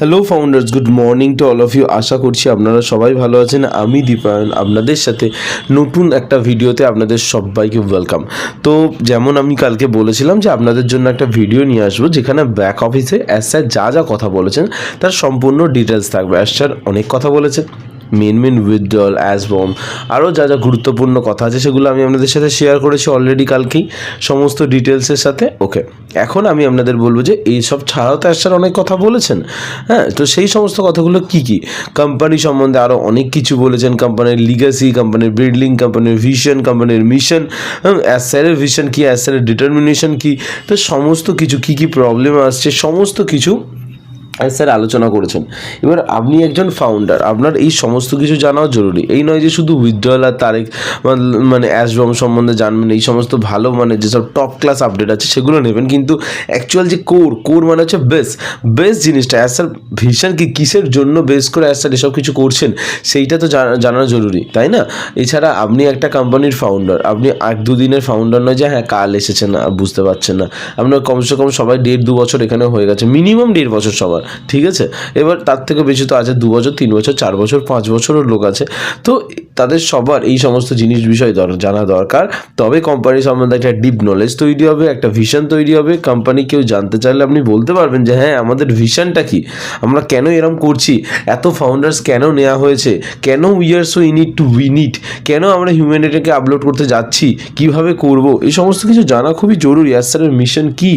Hello founders good morning to all of you আশা করছি আপনারা সবাই ভালো আছেন। আমি দীপায়ন, আপনাদের সাথে নতুন একটা ভিডিওতে আপনাদের সবাইকে ওয়েলকাম তো যেমন আমি কালকে বলেছিলাম যে আপনাদের জন্য একটা ভিডিও নিয়ে আসব, যেখানে ব্যাক অফিসে অ্যাস স্যার যা যা কথা বলেছেন, তার সম্পূর্ণ ডিটেলস থাকবে। অ্যাস স্যার অনেক কথা বলেছেন। মেন মেন উইথড্রল অ্যাসবম আরও যা যা গুরুত্বপূর্ণ কথা আছে, সেগুলো আমি আপনাদের সাথে শেয়ার করেছি অলরেডি কালকেই। সমস্ত ডিটেলসের সাথে ওকে এখন আমি আপনাদের বলব যে এইসব ছাড়াও তো স্যার অনেক কথা বলেছেন হ্যাঁ? তো সেই সমস্ত কথাগুলো কি কি? কোম্পানি সম্বন্ধে আরও অনেক কিছু বলেছেন কোম্পানির লিগাসি কোম্পানির বিল্ডিং কোম্পানির ভিশন কোম্পানির মিশন অ্যাস স্যারের ভিশন কী? অ্যাস স্যারের ডিটারমিনেশন কী? তো সমস্ত কিছু, কী কী প্রবলেম আসছে, সমস্ত কিছু স্যার আলোচনা করেছেন। এবার আপনি একজন ফাউন্ডার আপনার এই সমস্ত কিছু জানাও জরুরি। এই নয় যে শুধু উইথড্রল আর তারিখ মানে অ্যাসবম সম্বন্ধে জানবেন, এই সমস্ত ভালো মানে যেসব টপ ক্লাস আপডেট আছে সেগুলো নেবেন। কিন্তু অ্যাকচুয়াল যে কোর কোর মানে হচ্ছে বেস বেস জিনিসটা অ্যাজ স্যার ভিশন কি, কিসের জন্য বেস করে অ্যাজ স্যার এসব কিছু করছেন, সেইটা তো জানা- জরুরি, তাই না? এছাড়া আপনি একটা কোম্পানির ফাউন্ডার আপনি এক দুদিনের ফাউন্ডার নয় যে হ্যাঁ কাল এসেছেন বুঝতে পারছেন না। আপনার কমসে কম সবাই দেড় দু বছর এখানে হয়ে গেছে মিনিমাম দেড় বছর সবার। ঠিক আছে? এবার তার থেকে বেশি তো আছে দু বছর, তিন বছর, চার বছর, পাঁচ বছরের লোক আছে। তো তাদের সবার এই সমস্ত জিনিস বিষয় জানা দরকার। তবে কোম্পানি সম্বন্ধে একটা ডিপ নলেজ তৈরি হবে, একটা ভিশন তৈরি হবে। কোম্পানি কেউ জানতে চাইলে আপনি বলতে পারবেন যে হ্যাঁ আমাদের ভিশনটা কি? আমরা কেন এরম করছি? এত ফাউন্ডার্স কেন নেওয়া হয়েছে? কেন we are so in it to win it কেন আমরা হিউম্যানিটিকে আপলোড করতে যাচ্ছি? কীভাবে করব? এই সমস্ত কিছু জানা খুবই জরুরি। আর স্যারের মিশন কি?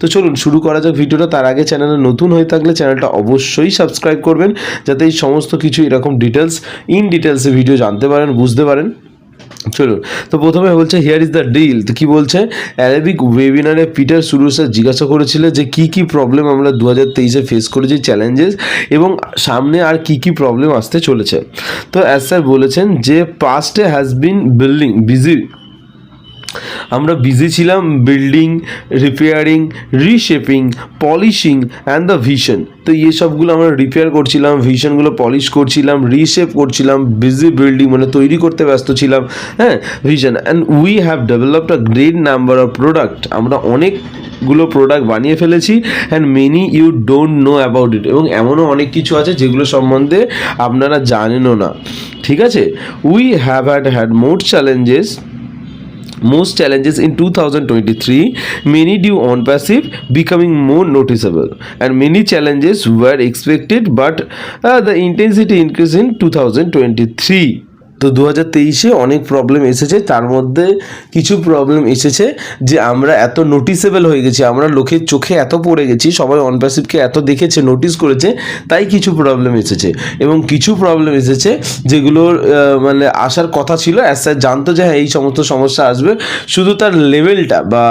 তো চলুন, শুরু করা যাক ভিডিওটা। তার আগে চ্যানেলে নতুন হয়ে থাকলে চ্যানেলটা অবশ্যই সাবস্ক্রাইব করবেন, যাতে এই সমস্ত কিছু এরকম ডিটেলস ইন ডিটেলসে ভিডিও জানতে পারেন, বুঝতে পারেন। চলুন, তো প্রথমে বলছে হিয়ার ইজ দ্য ডিল তো কী বলছে? অ্যারাবিক ওয়েবিনারে পিটার সুরুসা জিজ্ঞাসা করেছিল যে কি কি প্রবলেম আমরা দু হাজার তেইশে ফেস করেছি চ্যালেঞ্জেস এবং সামনে আর কি কি প্রবলেম আসতে চলেছে। তো অ্যাজ স্যার বলেছেন যে পাস্টে হ্যাজ বিন বিল্ডিং বিজি আমরা বিজি ছিলাম building repairing reshaping polishing and the vision তো এই সবগুলো আমরা রিপেয়ার করছিলাম ভিশনগুলো পলিশ করছিলাম রিশেপ করছিলাম বিজি বিল্ডিং মানে তৈরি করতে ব্যস্ত ছিলাম হ্যাঁ vision and we have developed a great number of product আমরা অনেকগুলো প্রোডাক্ট বানিয়ে ফেলেছি and many you don't know about it এবং এমনও অনেক কিছু আছে যেগুলো সম্বন্ধে আপনারা জানেনও না। ঠিক আছে? We have had had more challenges most challenges in 2023 many due on passive becoming more noticeable and many challenges were expected but uh, the intensity increased in 2023 তো দু হাজার তেইশে অনেক প্রবলেম এসেছে। তার মধ্যে কিছু প্রবলেম এসেছে যে আমরা এত নোটিসেবল হয়ে গেছি, আমরা লোকের চোখে এত পড়ে গেছি, সবাই অনপ্যাসিভকে এত দেখেছে নোটিস করেছে, তাই কিছু প্রবলেম এসেছে। এবং কিছু প্রবলেম এসেছে যেগুলোর মানে আসার কথা ছিল অ্যাজ স্যার জানতো যে হ্যাঁ এই সমস্ত সমস্যা আসবে। শুধু তার লেভেলটা বা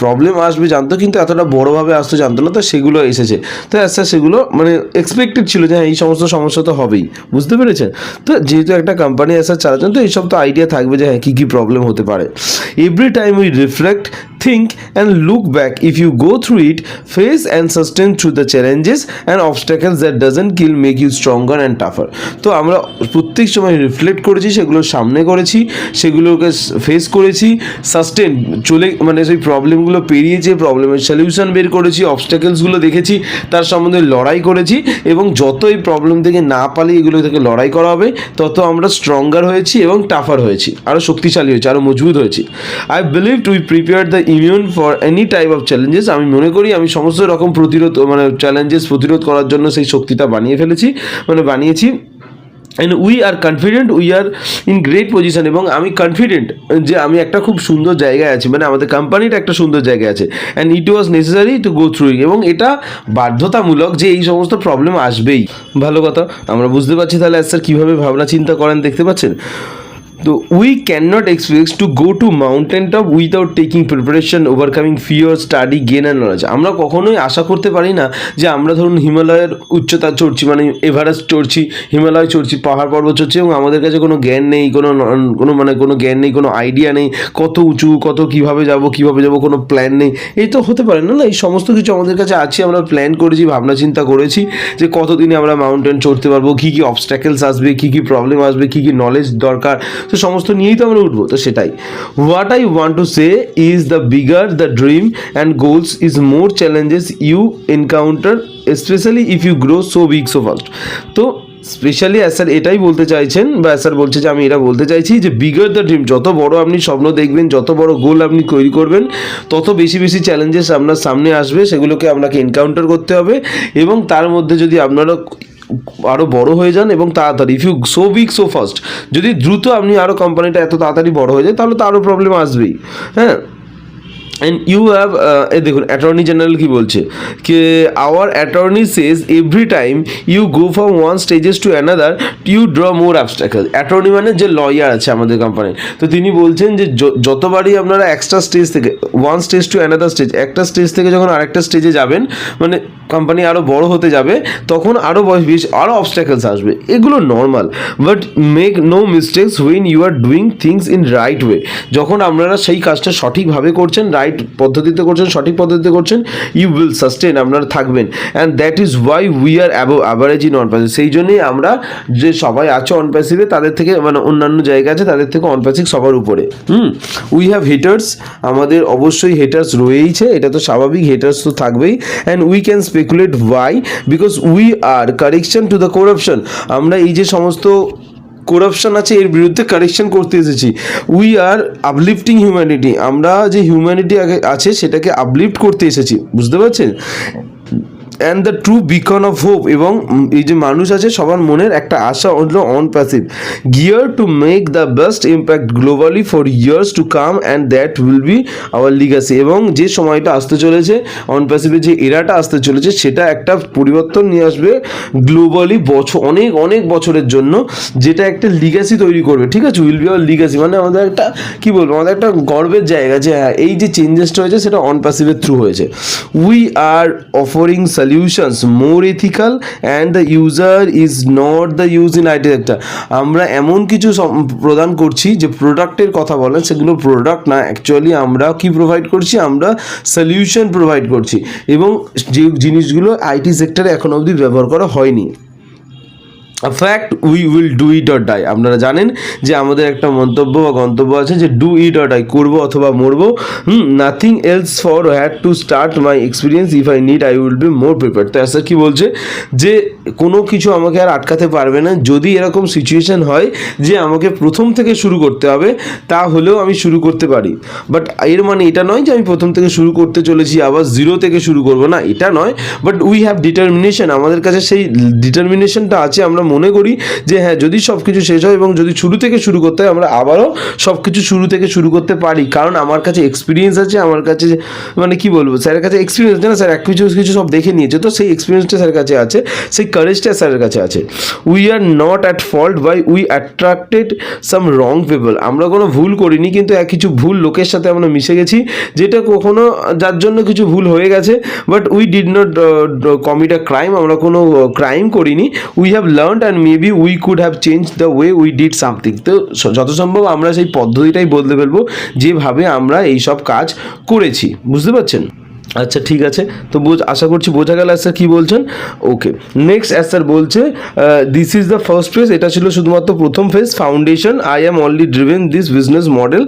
প্রবলেম আসবে জানতো, কিন্তু এতটা বড়োভাবে আসতো জানতো না, তো সেগুলো এসেছে। তো আচ্ছা সেগুলো মানে এক্সপেক্টেড ছিল যে হ্যাঁ এই সমস্ত সমস্যা তো হবেই। বুঝতে পেরেছেন? তো যেহেতু একটা কোম্পানি আসার চালাচ্ছেন তো এইসব তো আইডিয়া থাকবে যে হ্যাঁ কী কী প্রবলেম হতে পারে। Every time we reflect think and look back. If you go through it, face and sustain through the challenges and obstacles that doesn't kill make you stronger and tougher. তো আমরা প্রত্যেক সময় reflect করেছি, সেগুলো সামনে করেছি, সেগুলোকে ফেস করেছি সাস্টেন চলে মানে সেই প্রবলেমগুলো পেরিয়ে যে প্রবলেমের সলিউশন বের করেছি অবস্টাকেলসগুলো দেখেছি, তার সম্বন্ধে লড়াই করেছি এবং যত এই প্রবলেম থেকে না পালিয়ে এগুলো থেকে লড়াই করা হবে, তত আমরা স্ট্রঙ্গার হয়েছি এবং টাফার হয়েছি আরও শক্তিশালী হয়েছি আরও মজবুত হয়েছি। I believe we prepare the immune for any type of challenges আমি মনে করি আমি সমস্ত রকম প্রতিরোধ মানে চ্যালেঞ্জেস প্রতিরোধ করার জন্য সেই শক্তিটা বানিয়ে ফেলেছি মানে বানিয়েছি। And we are confident we are in great position এবং আমি কনফিডেন্ট যে আমি একটা খুব সুন্দর জায়গায় আছি মানে আমাদের কোম্পানিটা একটা সুন্দর জায়গায় আছে। And it was necessary to go through এবং এটা বাধ্যতামূলক যে এই সমস্ত প্রবলেম আসবেই। ভালো কথা, আমরা বুঝতে পারছি তাহলে স্যার কীভাবে ভাবনা চিন্তা করেন, দেখতে পাচ্ছেন? তো we can not expect to go to mountain top without taking preparation overcoming fear study gain and knowledge আমরা কখনোই আশা করতে পারি না যে আমরা ধরুন হিমালয়ের উচ্চতা চড়ছি মানে এভারেস্ট চড়ছি, হিমালয় চড়ছি, পাহাড় পর্বত চড়ছি, এবং আমাদের কাছে কোনো জ্ঞান নেই, কোনো কোনো মানে কোনো জ্ঞান নেই, কোনো আইডিয়া নেই, কত উঁচু, কত কীভাবে যাব কীভাবে যাব, কোনো প্ল্যান নেই। এই তো হতে পারে না না? এই সমস্ত কিছু আমাদের কাছে আছে, আমরা প্ল্যান করেছি, ভাবনা চিন্তা করেছি যে কতদিনে আমরা মাউন্টেন চড়তে পারব, কী কী অবস্ট্যাকেলস আসবে, কী কী প্রবলেম আসবে, কী কী নলেজ দরকার। তো সমস্ত নিয়েই তো আমরা উঠবো, তো সেটাই। What I want to say is the bigger the dream and goals is more challenges you encounter specially if you grow so big so fast তো স্পেশালি স্যার এটাই বলতে চাইছেন বা স্যার বলছে যে আমি এটা বলতে চাইছি যে বিগার দ্য ড্রিম যত বড় আপনি স্বপ্ন দেখবেন, যত বড় গোল আপনি তৈরি করবেন, তত বেশি বেশি চ্যালেঞ্জেস আপনার সামনে আসবে, সেগুলোকে আপনাকে এনকাউন্টার করতে হবে এবং তার মধ্যে যদি আপনারা আরও বড় হয়ে যান এবং তাড়াতাড়ি if you so weak so fast যদি দ্রুত আপনি আরও কোম্পানিটা এত তাড়াতাড়ি বড় হয়ে যায়, তাহলে তো আরও প্রবলেম আসবেই হ্যাঁ? অ্যান্ড ইউ হ্যাভ এই দেখুন অ্যাটর্নি জেনারেল কি বলছে? কে our attorney says every time you go from one stages to another you draw more obstacle attorney মানে যে লয়ার আছে আমাদের কোম্পানির তো তিনি বলছেন যে যতবারই আপনারা এক্সট্রা স্টেজ থেকে one stage to another stage একটা স্টেজ থেকে যখন আরেকটা স্টেজে যাবেন মানে কোম্পানি আরও বড় হতে যাবে, তখন আরও বেশি আরও অবস্ট্যাকলস আসবে। এগুলো normal but make no mistakes when you are doing things in right way যখন আপনারা সেই কাজটা সঠিকভাবে করছেন রাইট পদ্ধতিতে করছেন, সঠিক পদ্ধতিতে করছেন ইউ উইল সাস্টেন আপনারা থাকবেন। And that is why we are above average in on সেই জন্যই আমরা যে সবাই আছে অন প্যাসিভে তাদের থেকে মানে অন্যান্য জায়গা আছে, তাদের থেকে অন সবার উপরে। হুম উই হ্যাভ হেটার্স আমাদের অবশ্যই হেটার্স রয়েইছে, এটা তো স্বাভাবিক হেটার্স তো থাকবেই। And we can speculate why because we are correction to the corruption আমরা এই যে সমস্ত করাপশন আছে, এর বিরুদ্ধে কারেকশন করতে এসেছি। উই আর আপলিফটিং হিউম্যানিটি আমরা যে হিউম্যানিটি আছে, সেটাকে আপলিফট করতে এসেছি। বুঝতে পারছেন? And the true beacon of hope এবং এই যে মানুষ আছে, সবার মনের একটা আশা হলো Onpassive gear to make the best impact globally for years to come and that will be our legacy এবং যে সময়টা আসতে চলেছে অন প্যাসিভের যে এরাটা আসতে চলেছে, সেটা একটা পরিবর্তন নিয়ে আসবে গ্লোবালি বছর অনেক অনেক বছরের জন্য, যেটা একটা লিগাসি তৈরি করবে। ঠিক আছে? উইল বি আওয়ার লিগাসি মানে আমাদের একটা, কী বলব? আমাদের একটা গর্বের জায়গা যে হ্যাঁ এই যে চেঞ্জেসটা হয়েছে, সেটা অন প্যাসিভের থ্রু হয়েছে। We are offering solutions more ethical and the user is not the use in IT sector আমরা এমন কিছু প্রদান করছি যে প্রোডাক্টের কথা বলেন, সেগুলো প্রোডাক্ট না অ্যাকচুয়ালি আমরা কি প্রোভাইড করছি? আমরা সলিউশন প্রোভাইড করছি এবং যে জিনিসগুলো আইটি সেক্টরে এখন অবধি ব্যবহার করা হয়নি। Fact we will do it or die আপনারা জানেন যে আমাদের একটা মন্তব্য বা গন্তব্য আছে যে ডু ইট অর ডাই করব অথবা মরবো। হুম nothing else for had to start my experience if I need I will be more prepare তো স্যার কি বলছে? যে কোনো কিছু আমাকে আর আটকাতে পারবে না। যদি এরকম সিচুয়েশান হয় যে আমাকে প্রথম থেকে শুরু করতে হবে তাহলেও আমি শুরু করতে পারি। বাট এর মানে এটা নয় যে আমি প্রথম থেকে শুরু করতে চলেছি, আবার জিরো থেকে শুরু করব। না, এটা নয়। বাট উই হ্যাভ ডিটারমিনেশন আমাদের কাছে সেই ডিটারমিনেশনটা আছে, আমরা মনে করি যে হ্যাঁ যদি সব কিছু শেষ হয় এবং যদি শুরু থেকে শুরু করতে হয়, আমরা আবারও সব কিছু শুরু থেকে শুরু করতে পারি। কারণ আমার কাছে এক্সপিরিয়েন্স আছে, আমার কাছে মানে কি বলব, স্যারের কাছে এক্সপিরিয়েন্স না, স্যার এক কিছু কিছু সব দেখে নিয়েছে। তো সেই এক্সপিরিয়েন্সটা স্যারের কাছে আছে, সেই কারেজটা স্যারের কাছে আছে। We are not at fault by we attracted some wrong people আমরা কোনো ভুল করিনি, কিন্তু এক কিছু ভুল লোকের সাথে আমরা মিশে গেছি, যেটা কখনো যার জন্য কিছু ভুল হয়ে গেছে but we did not commit a crime আমরা কোনো ক্রাইম করিনি। We have learn and maybe we could have change the way we did something তো যত সম্ভব আমরা সেই পদ্ধতিটাই বদলে ফেলব, যেভাবে আমরা এই সব কাজ করেছি। বুঝতে পারছেন? আচ্ছা ঠিক আছে। তো আশা করছি বোঝা গেল স্যার কী বলছেন? ওকে। নেক্সট অ্যাজ স্যার বলছে this is the first phase এটা ছিল শুধুমাত্র প্রথম phase foundation I am only driven this business model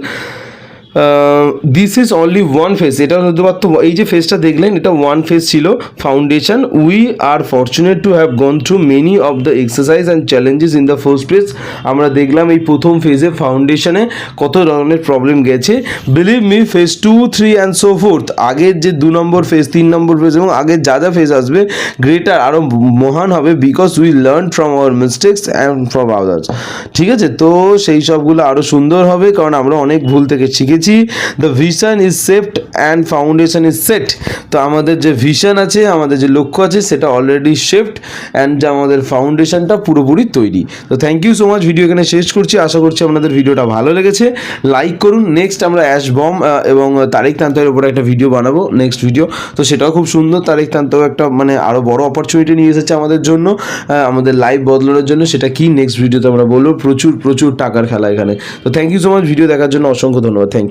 this is only one phase এটা শুধুমাত্র এই যে ফেজটা দেখলেন, এটা ওয়ান ফেজ ছিল। Foundation we are fortunate to have gone through many of the exercise and challenges in the first phase আমরা দেখলাম এই প্রথম ফেজে ফাউন্ডেশনে কত ধরনের প্রবলেম গেছে। Believe me phase two three and so fourth আগের যে দু নম্বর ফেজ তিন নম্বর ফেজ এবং আগের যা যা ফেজ আসবে গ্রেটার আরও মহান হবে because we learn from our mistakes and from others ঠিক আছে? তো সেই সবগুলো আরও সুন্দর হবে, কারণ আমরা অনেক ভুল থেকে শিখেছি। The vision is set and foundation is set তো আমাদের যে ভিশন আছে, আমাদের যে লক্ষ্য আছে, সেটা অলরেডি শিফট অ্যান্ড যে আমাদের ফাউন্ডেশনটা পুরোপুরি তৈরি। তো thank you so much video এখানে শেষ করছি। আশা করছি আপনাদের ভিডিওটা ভালো লেগেছে। লাইক করুন। নেক্সট আমরা অ্যাশ বম এবং তারিক তান্তের উপরে একটা ভিডিও বানাবো নেক্সট ভিডিও তো সেটাও খুব সুন্দর। তারিক তান্তেও একটা মানে আরও বড় অপরচুনিটি নিয়ে এসেছে আমাদের জন্য। আমাদের লাইভ বদলানোর জন্য। সেটা কি? নেক্সট ভিডিওতে আমরা বলব। প্রচুর প্রচুর টাকার খেলা এখানে। তো thank you so much video দেখার জন্য অসংখ্য ধন্যবাদ। Thank you